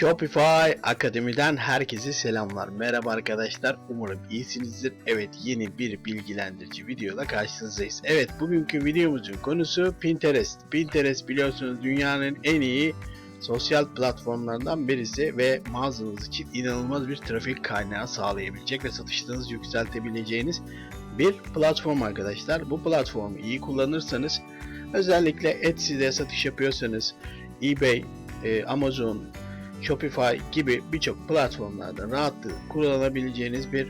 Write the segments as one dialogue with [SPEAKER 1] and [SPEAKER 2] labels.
[SPEAKER 1] Shopify Akademi'den herkese selamlar. Merhaba arkadaşlar. Umarım iyisinizdir. Evet yeni bir bilgilendirici videoda karşınızdayız. Evet bugünkü videomuzun konusu Pinterest. Pinterest biliyorsunuz dünyanın en iyi sosyal platformlardan birisi ve mağazanız için inanılmaz bir trafik kaynağı sağlayabilecek ve satışlarınızı yükseltebileceğiniz bir platform arkadaşlar. Bu platformu iyi kullanırsanız özellikle Etsy'de satış yapıyorsanız eBay, e, Amazon, Shopify gibi birçok platformlarda rahatlıkla kullanabileceğiniz bir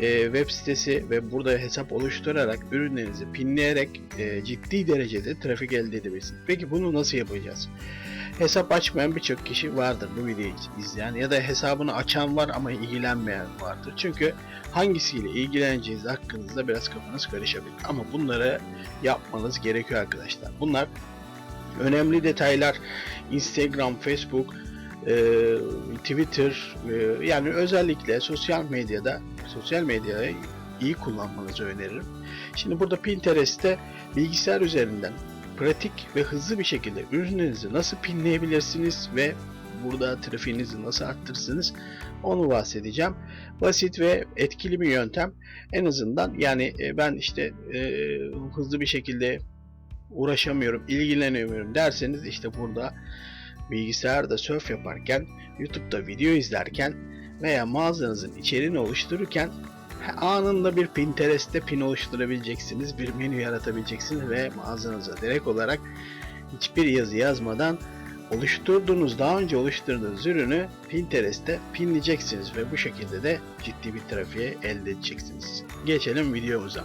[SPEAKER 1] e, web sitesi ve burada hesap oluşturarak ürünlerinizi pinleyerek e, ciddi derecede trafik elde edebilirsiniz. Peki bunu nasıl yapacağız? Hesap açmayan birçok kişi vardır bu videoyu izleyen ya da hesabını açan var ama ilgilenmeyen vardır. Çünkü hangisiyle ilgileneceğiniz hakkınızda biraz kafanız karışabilir. Ama bunları yapmanız gerekiyor arkadaşlar. Bunlar önemli detaylar. Instagram, Facebook, e, Twitter e, yani özellikle sosyal medyada sosyal medyayı iyi kullanmanızı öneririm. Şimdi burada Pinterest'te bilgisayar üzerinden pratik ve hızlı bir şekilde ürünlerinizi nasıl pinleyebilirsiniz ve burada trafiğinizi nasıl arttırırsınız onu bahsedeceğim. Basit ve etkili bir yöntem. En azından yani e, ben işte e, hızlı bir şekilde uğraşamıyorum, ilgilenemiyorum derseniz işte burada bilgisayarda surf yaparken, YouTube'da video izlerken veya mağazanızın içeriğini oluştururken anında bir Pinterest'te pin oluşturabileceksiniz, bir menü yaratabileceksiniz ve mağazanıza direkt olarak hiçbir yazı yazmadan oluşturduğunuz, daha önce oluşturduğunuz ürünü Pinterest'te pinleyeceksiniz ve bu şekilde de ciddi bir trafiğe elde edeceksiniz. Geçelim videomuza.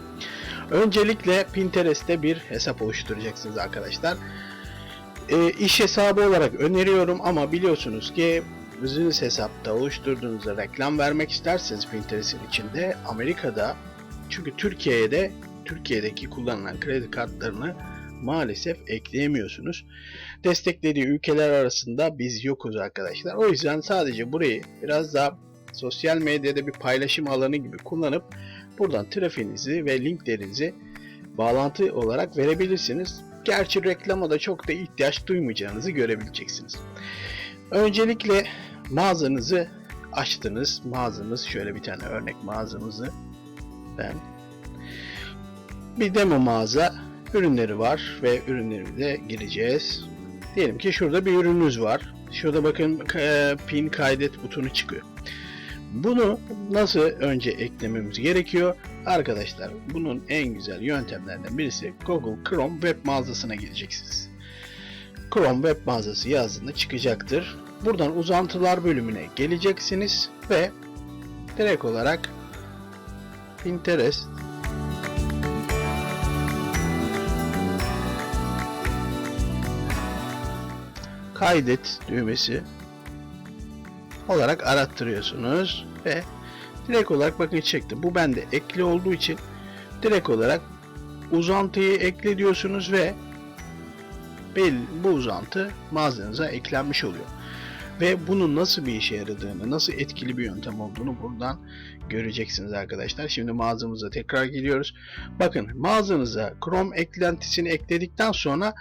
[SPEAKER 1] Öncelikle Pinterest'te bir hesap oluşturacaksınız arkadaşlar e, iş hesabı olarak öneriyorum ama biliyorsunuz ki business hesapta oluşturduğunuzda reklam vermek isterseniz Pinterest'in içinde Amerika'da çünkü Türkiye'de Türkiye'deki kullanılan kredi kartlarını maalesef ekleyemiyorsunuz. Desteklediği ülkeler arasında biz yokuz arkadaşlar. O yüzden sadece burayı biraz daha sosyal medyada bir paylaşım alanı gibi kullanıp buradan trafiğinizi ve linklerinizi bağlantı olarak verebilirsiniz. Gerçi reklama da çok da ihtiyaç duymayacağınızı görebileceksiniz. Öncelikle mağazanızı açtınız. Mağazamız şöyle bir tane örnek mağazamızı ben bir demo mağaza ürünleri var ve ürünlerimize gireceğiz. Diyelim ki şurada bir ürününüz var. Şurada bakın e, pin kaydet butonu çıkıyor. Bunu nasıl önce eklememiz gerekiyor? Arkadaşlar bunun en güzel yöntemlerden birisi Google Chrome web mağazasına gideceksiniz. Chrome web mağazası yazdığında çıkacaktır. Buradan uzantılar bölümüne geleceksiniz ve direkt olarak Pinterest kaydet düğmesi olarak arattırıyorsunuz ve direkt olarak bakın çekti. Bu bende ekli olduğu için direkt olarak uzantıyı ekle diyorsunuz ve bu uzantı mağazanıza eklenmiş oluyor. Ve bunun nasıl bir işe yaradığını, nasıl etkili bir yöntem olduğunu buradan göreceksiniz arkadaşlar. Şimdi mağazamıza tekrar geliyoruz. Bakın mağazanıza Chrome eklentisini ekledikten sonra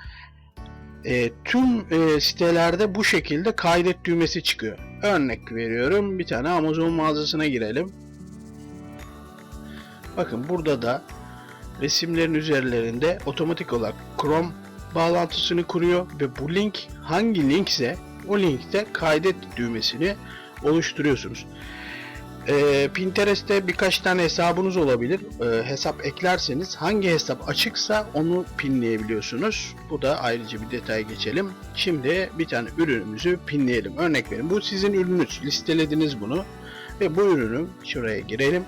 [SPEAKER 1] e, tüm e, sitelerde bu şekilde kaydet düğmesi çıkıyor. Örnek veriyorum bir tane Amazon mağazasına girelim. Bakın burada da resimlerin üzerlerinde otomatik olarak Chrome bağlantısını kuruyor ve bu link hangi linkse o linkte kaydet düğmesini oluşturuyorsunuz. E, Pinterest'te birkaç tane hesabınız olabilir. E, hesap eklerseniz hangi hesap açıksa onu pinleyebiliyorsunuz. Bu da ayrıca bir detay geçelim. Şimdi bir tane ürünümüzü pinleyelim. Örnek verin. Bu sizin ürününüz. Listelediniz bunu. Ve bu ürünü şuraya girelim.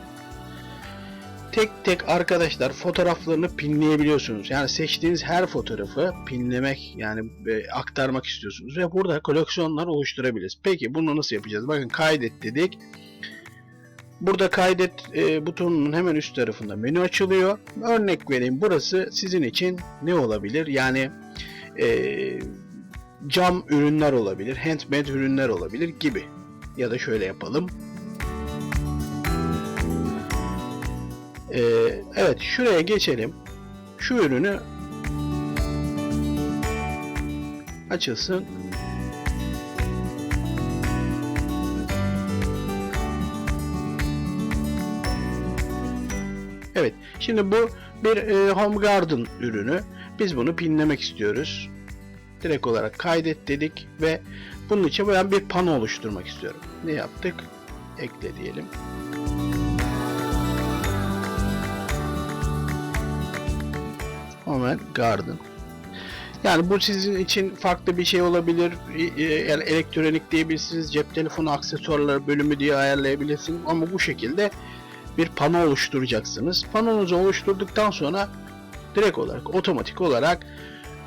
[SPEAKER 1] Tek tek arkadaşlar fotoğraflarını pinleyebiliyorsunuz. Yani seçtiğiniz her fotoğrafı pinlemek yani e, aktarmak istiyorsunuz. Ve burada koleksiyonlar oluşturabiliriz. Peki bunu nasıl yapacağız? Bakın kaydet dedik. Burada kaydet e, butonunun hemen üst tarafında menü açılıyor. Örnek vereyim burası sizin için ne olabilir? Yani e, cam ürünler olabilir, handmade ürünler olabilir gibi. Ya da şöyle yapalım. E, evet şuraya geçelim. Şu ürünü açılsın. Evet. Şimdi bu bir e, Home Garden ürünü. Biz bunu pinlemek istiyoruz. Direkt olarak kaydet dedik ve bunun için ben bir pano oluşturmak istiyorum. Ne yaptık? Ekle diyelim. Home Garden. Yani bu sizin için farklı bir şey olabilir. E, e, Yani elektronik diyebilirsiniz, cep telefonu aksesuarları bölümü diye ayarlayabilirsiniz. Ama bu şekilde bir pano oluşturacaksınız. Panonuzu oluşturduktan sonra direkt olarak otomatik olarak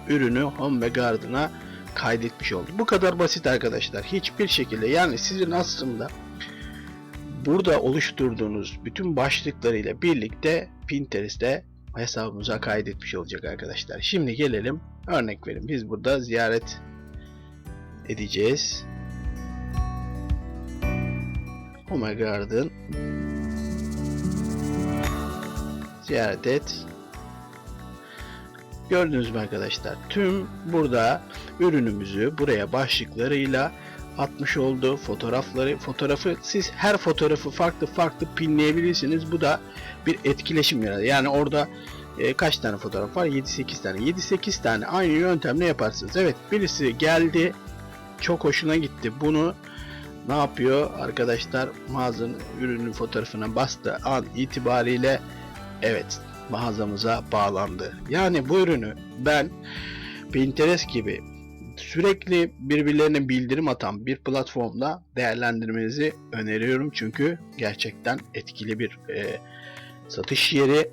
[SPEAKER 1] ürünü Home ve Garden'a kaydetmiş olduk. Bu kadar basit arkadaşlar. Hiçbir şekilde yani sizin aslında burada oluşturduğunuz bütün başlıklarıyla birlikte Pinterest'te hesabımıza kaydetmiş olacak arkadaşlar. Şimdi gelelim örnek verin. Biz burada ziyaret edeceğiz. Home Garden ziyaret et. Gördünüz mü arkadaşlar? Tüm burada ürünümüzü buraya başlıklarıyla atmış oldu. Fotoğrafları, fotoğrafı siz her fotoğrafı farklı farklı pinleyebilirsiniz. Bu da bir etkileşim yaratır. Yani orada e, kaç tane fotoğraf var? 7-8 tane. 7-8 tane aynı yöntemle yaparsınız. Evet birisi geldi çok hoşuna gitti. Bunu ne yapıyor arkadaşlar? Mağazanın ürünün fotoğrafına bastığı an itibariyle evet mağazamıza bağlandı. Yani bu ürünü ben Pinterest gibi sürekli birbirlerine bildirim atan bir platformda değerlendirmenizi öneriyorum. Çünkü gerçekten etkili bir e, satış yeri.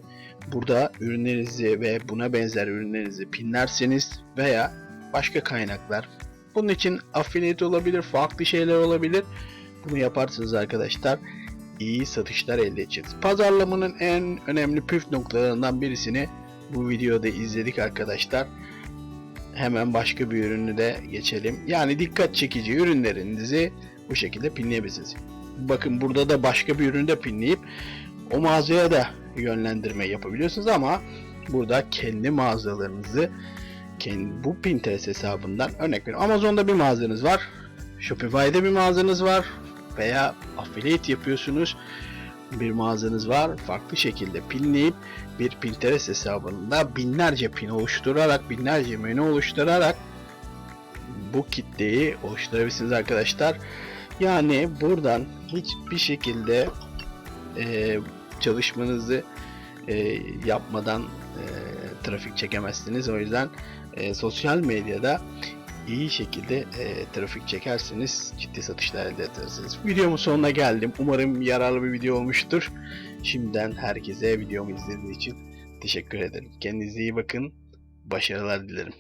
[SPEAKER 1] Burada ürünlerinizi ve buna benzer ürünlerinizi pinlerseniz veya başka kaynaklar. Bunun için affiliate olabilir, farklı şeyler olabilir. Bunu yaparsınız arkadaşlar iyi satışlar elde edeceğiz. Pazarlamanın en önemli püf noktalarından birisini bu videoda izledik arkadaşlar. Hemen başka bir ürünü de geçelim. Yani dikkat çekici ürünlerinizi bu şekilde pinleyebilirsiniz. Bakın burada da başka bir ürünü de pinleyip o mağazaya da yönlendirme yapabiliyorsunuz ama burada kendi mağazalarınızı kendi, bu Pinterest hesabından örnek verin. Amazon'da bir mağazanız var. Shopify'de bir mağazanız var veya affiliate yapıyorsunuz bir mağazanız var farklı şekilde pinleyip bir Pinterest hesabında binlerce pin oluşturarak binlerce menü oluşturarak bu kitleyi oluşturabilirsiniz arkadaşlar. Yani buradan hiçbir şekilde e, çalışmanızı e, yapmadan e, trafik çekemezsiniz. O yüzden e, sosyal medyada iyi şekilde e, trafik çekerseniz ciddi satışlar elde edersiniz. Videomun sonuna geldim. Umarım yararlı bir video olmuştur. Şimdiden herkese videomu izlediğiniz için teşekkür ederim. Kendinize iyi bakın. Başarılar dilerim.